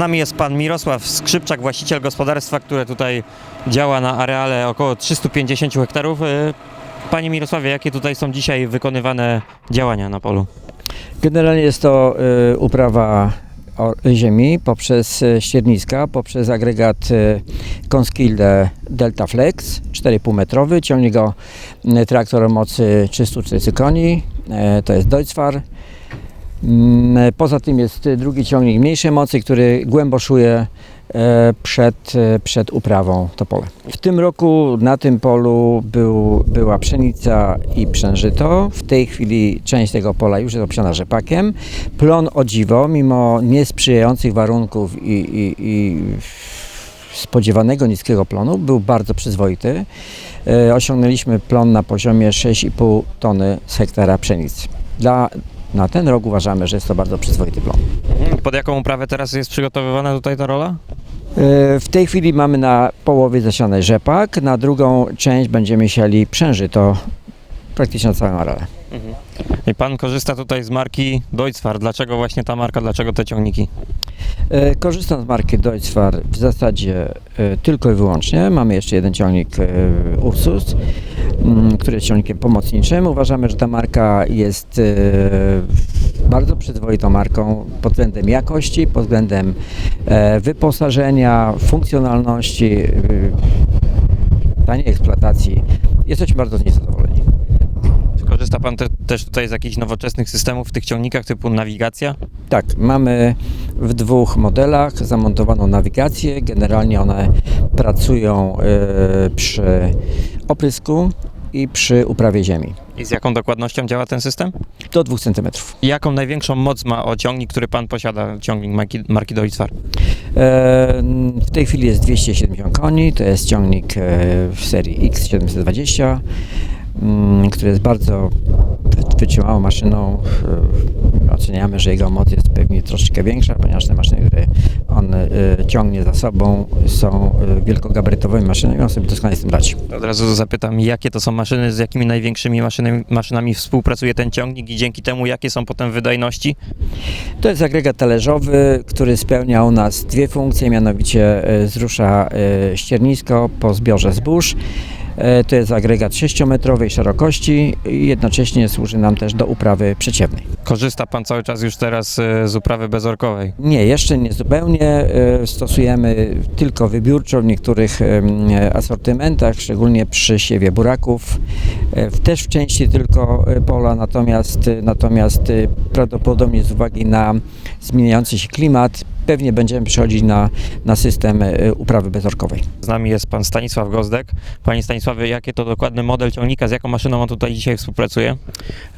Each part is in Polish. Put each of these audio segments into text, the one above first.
nami jest pan Mirosław Skrzypczak, właściciel gospodarstwa, które tutaj działa na areale około 350 hektarów. E, Panie Mirosławie, jakie tutaj są dzisiaj wykonywane działania na polu? Generalnie jest to y, uprawa ziemi poprzez y, ścierniska, poprzez agregat y, Conskilde Delta Flex 4,5 metrowy. Ciągnie go y, traktor mocy 340 koni, y, to jest Deutzfahr. Mm, Poza tym jest drugi ciągnik mniejszej mocy, który głęboszuje e, przed, e, przed uprawą to pole. W tym roku na tym polu był, była pszenica i przężyto. W tej chwili część tego pola już jest obsiana rzepakiem. Plon o dziwo, mimo niesprzyjających warunków i, i, i spodziewanego niskiego plonu, był bardzo przyzwoity. E, Osiągnęliśmy plon na poziomie 6,5 tony z hektara pszenicy. Dla, na ten rok uważamy, że jest to bardzo przyzwoity plon. Pod jaką uprawę teraz jest przygotowywana tutaj ta rola? E, W tej chwili mamy na połowie zasiany rzepak, na drugą część będziemy siali przężyto, praktycznie całą I pan korzysta tutaj z marki Deutzfahr. Dlaczego właśnie ta marka, dlaczego te ciągniki? E, Korzystam z marki Deutzfahr w zasadzie e, tylko i wyłącznie. Mamy jeszcze jeden ciągnik e, Ursus, mm, który jest ciągnikiem pomocniczym. Uważamy, że ta marka jest bardzo przyzwoitą marką pod względem jakości, pod względem wyposażenia, funkcjonalności, taniej eksploatacji. Jesteśmy bardzo z korzysta pan te, też tutaj z jakichś nowoczesnych systemów w tych ciągnikach typu nawigacja? Tak, mamy w dwóch modelach zamontowaną nawigację. Generalnie one pracują e, przy oprysku i przy uprawie ziemi. I z jaką dokładnością działa ten system? Do 2 cm. Jaką największą moc ma o ciągnik, który pan posiada, ciągnik marki, marki? E, w tej chwili jest 270 koni, to jest ciągnik e, w serii X720, mm, który jest bardzo wy- wytrzymałą maszyną. E, Oceniamy, że jego moc jest pewnie troszeczkę większa, ponieważ te maszyny, które on e, ciągnie za sobą są e, wielkogabarytowymi maszynami, on sobie doskonale z tym radzi. Od razu zapytam, jakie to są maszyny, z jakimi największymi maszynami, maszynami współpracuje ten ciągnik i dzięki temu jakie są potem wydajności? To jest agregat talerzowy, który spełnia u nas dwie funkcje, mianowicie zrusza ściernisko po zbiorze zbóż. E, To jest agregat 6-metrowej szerokości i jednocześnie służy nam też do uprawy przeciewnej. Korzysta pan cały czas już teraz e, z uprawy bezorkowej. Nie, jeszcze nie zupełnie. e, Stosujemy tylko wybiórczo w niektórych asortymentach, szczególnie przy siewie buraków. Też w części tylko pola, natomiast, natomiast prawdopodobnie z uwagi na zmieniający się klimat pewnie będziemy przechodzić na, na system e, uprawy bezorkowej. Z nami jest pan Stanisław Gozdek. Panie Stanisławie, jaki to dokładny model ciągnika, z jaką maszyną on tutaj dzisiaj współpracuje?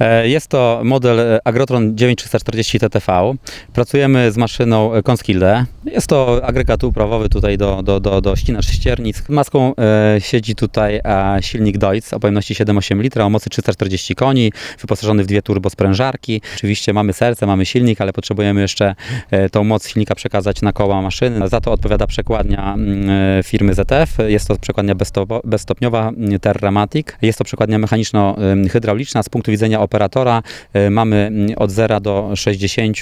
E, Jest to model e, Agrotron 9340 TTV. Pracujemy z maszyną Conskilde. Jest to agregat uprawowy tutaj do, do, do, do ścina ściernic. Maską siedzi tutaj silnik Deutz o pojemności 7,8 litra o mocy 340 koni, wyposażony w dwie turbosprężarki. Oczywiście mamy serce, mamy silnik, ale potrzebujemy jeszcze tą moc silnika przekazać na koła maszyny. Za to odpowiada przekładnia mm, e, firmy ZF. Jest to przekładnia bezstopniowa mm, Terramatic. Jest to przekładnia mechaniczno-hydrauliczna. Z punktu widzenia operatora e, mamy mm, od 0 do 60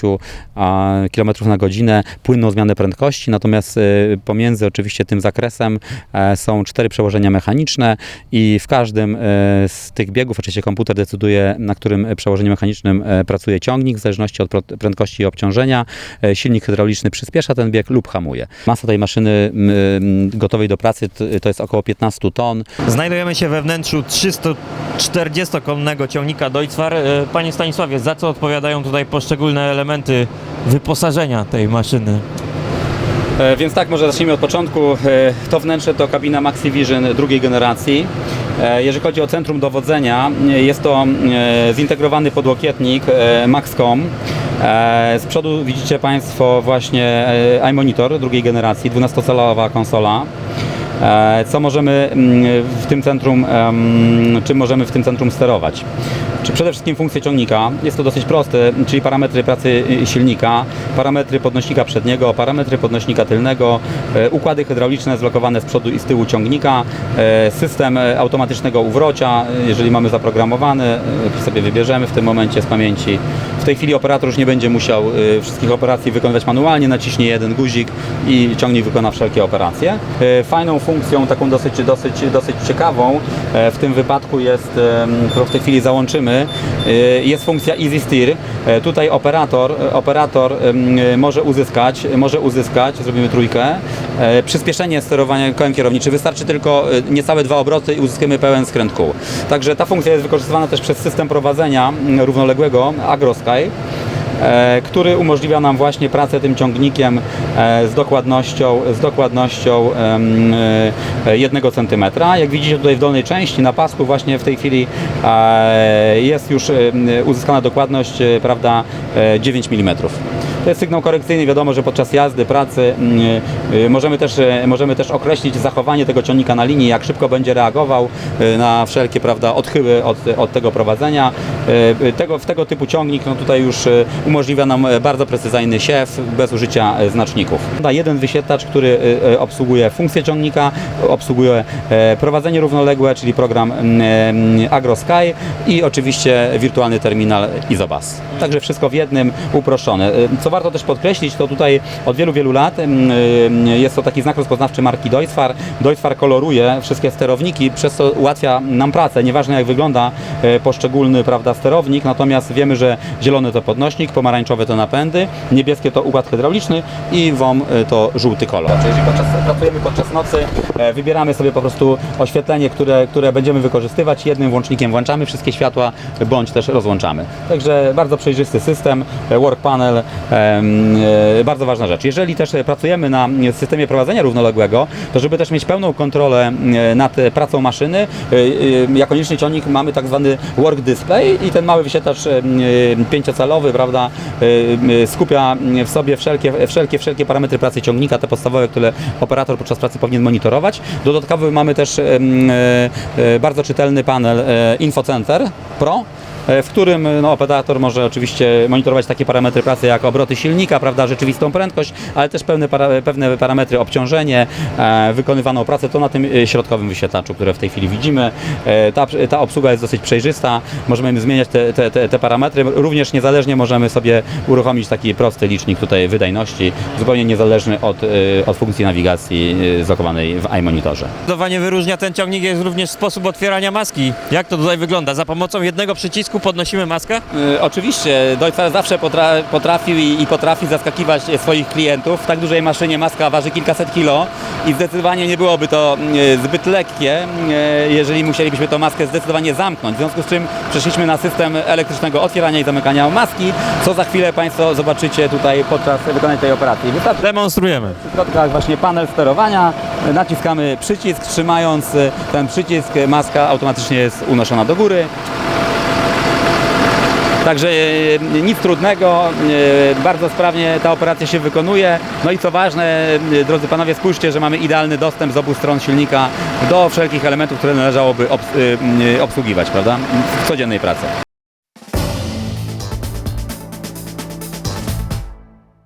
km na godzinę płynną zmianę prędkości, natomiast e, pomiędzy oczywiście tym zakresem są cztery przełożenia mechaniczne i w każdym z tych biegów oczywiście komputer decyduje, na którym przełożeniu mechanicznym pracuje ciągnik, w zależności od prędkości i obciążenia. Silnik hydrauliczny przyspiesza ten bieg lub hamuje. Masa tej maszyny gotowej do pracy to jest około 15 ton. Znajdujemy się we wnętrzu 340-konnego ciągnika Deutzfahr. E, Panie Stanisławie, za co odpowiadają tutaj poszczególne elementy wyposażenia tej maszyny? E, Więc tak, może zacznijmy od początku. E, To wnętrze to kabina MaxiVision drugiej generacji. E, Jeżeli chodzi o centrum dowodzenia, e, jest to e, zintegrowany podłokietnik Maxcom. Z przodu widzicie Państwo właśnie iMonitor drugiej generacji, 12-calowa konsola. Co możemy mm, w tym centrum, czym możemy w tym centrum sterować? Czy przede wszystkim funkcje ciągnika. Jest to dosyć proste, czyli parametry pracy y, silnika, parametry podnośnika przedniego, parametry podnośnika tylnego, e, układy hydrauliczne zlokowane z przodu i z tyłu ciągnika, e, system e, automatycznego uwrocia, jeżeli mamy zaprogramowany, sobie wybierzemy w tym momencie z pamięci. Tej chwili operator już nie będzie musiał y, wszystkich operacji wykonywać manualnie, naciśnie jeden guzik i ciągnik wykona wszelkie operacje. Y, Fajną funkcją, taką dosyć, dosyć, dosyć ciekawą e, w tym wypadku jest, którą w tej chwili załączymy, y, jest funkcja Easy Steer. Tutaj operator, operator może uzyskać, może uzyskać, zrobimy trójkę, przyspieszenie sterowania kołem kierowniczym. Wystarczy tylko e, niecałe dwa obroty i uzyskamy pełen skręt kół. Także ta funkcja jest wykorzystywana też przez system prowadzenia równoległego AgroSky e, który umożliwia nam właśnie pracę tym ciągnikiem e, z dokładnością, z dokładnością em, e, jednego centymetra. Jak widzicie tutaj w dolnej części na pasku właśnie w tej chwili e, jest już uzyskana dokładność e, prawda, e, 9 mm. To jest sygnał korekcyjny. Wiadomo, że podczas jazdy, pracy mm, e, możemy też, e, możemy też określić zachowanie tego ciągnika na linii, jak szybko będzie reagował na wszelkie prawda, odchyły od, od tego prowadzenia. Tego, w tego typu ciągnik no tutaj już umożliwia nam e, bardzo precyzyjny siew bez użycia e, znaczników. Jeden wyświetlacz, który obsługuje funkcję ciągnika, obsługuje e, prowadzenie równoległe, czyli program mm, AgroSky i oczywiście wirtualny terminal Izobas. Także wszystko w jednym, uproszczone. E, Warto też podkreślić, to tutaj od wielu, wielu lat jest to taki znak rozpoznawczy marki Deutzfahr. Deutzfahr koloruje wszystkie sterowniki, przez co ułatwia nam pracę. Nieważne jak wygląda e, poszczególny prawda, sterownik, natomiast wiemy, że zielony to podnośnik, pomarańczowe to napędy, niebieskie to układ hydrauliczny i WOM e, to żółty kolor. Czyli jeżeli podczas, pracujemy podczas nocy, e, wybieramy sobie po prostu oświetlenie, które, które będziemy wykorzystywać. Jednym włącznikiem włączamy wszystkie światła, bądź też rozłączamy. Także bardzo przejrzysty system, work panel, bardzo ważna rzecz. Jeżeli też e, pracujemy na e, systemie prowadzenia równoległego, to żeby też mieć pełną kontrolę e, nad e, pracą maszyny, e, e, jako nieliczny ciągnik mamy tak zwany work display i ten mały wyświetlacz e, e, pięciocalowy, prawda, e, e, skupia w sobie wszelkie, wszelkie, wszelkie parametry pracy ciągnika, te podstawowe, które operator podczas pracy powinien monitorować. Dodatkowo mamy też e, e, bardzo czytelny panel e, InfoCenter Pro, e, w którym no, operator może oczywiście monitorować takie parametry pracy jak obroty silnika, prawda, rzeczywistą prędkość, ale też pewne, para, pewne parametry obciążenie, e, wykonywaną pracę, to na tym e, środkowym wyświetlaczu, które w tej chwili widzimy. E, ta, ta obsługa jest dosyć przejrzysta, możemy zmieniać te, te, te, te parametry, również niezależnie możemy sobie uruchomić taki prosty licznik tutaj wydajności, zupełnie niezależny od, e, od funkcji nawigacji e, zlokowanej w iMonitorze. Zdecydowanie wyróżnia ten ciągnik jest również sposób otwierania maski. Jak to tutaj wygląda? Za pomocą jednego przycisku podnosimy maskę? Y, Oczywiście, Deutzer zawsze potra- potrafił i, i potrafi zaskakiwać swoich klientów. W tak dużej maszynie maska waży kilkaset kilo i zdecydowanie nie byłoby to y, zbyt lekkie, y, jeżeli musielibyśmy tą maskę zdecydowanie zamknąć. W związku z czym przeszliśmy na system elektrycznego otwierania i zamykania maski, co za chwilę Państwo zobaczycie tutaj podczas wykonania tej operacji. Wystarczy Demonstrujemy. w środkach właśnie panel sterowania, naciskamy przycisk, trzymając ten przycisk maska automatycznie jest unoszona do góry. Także e, nic trudnego, e, bardzo sprawnie ta operacja się wykonuje. No i co ważne, e, drodzy panowie, spójrzcie, że mamy idealny dostęp z obu stron silnika do wszelkich elementów, które należałoby obsługiwać, prawda, w codziennej pracy.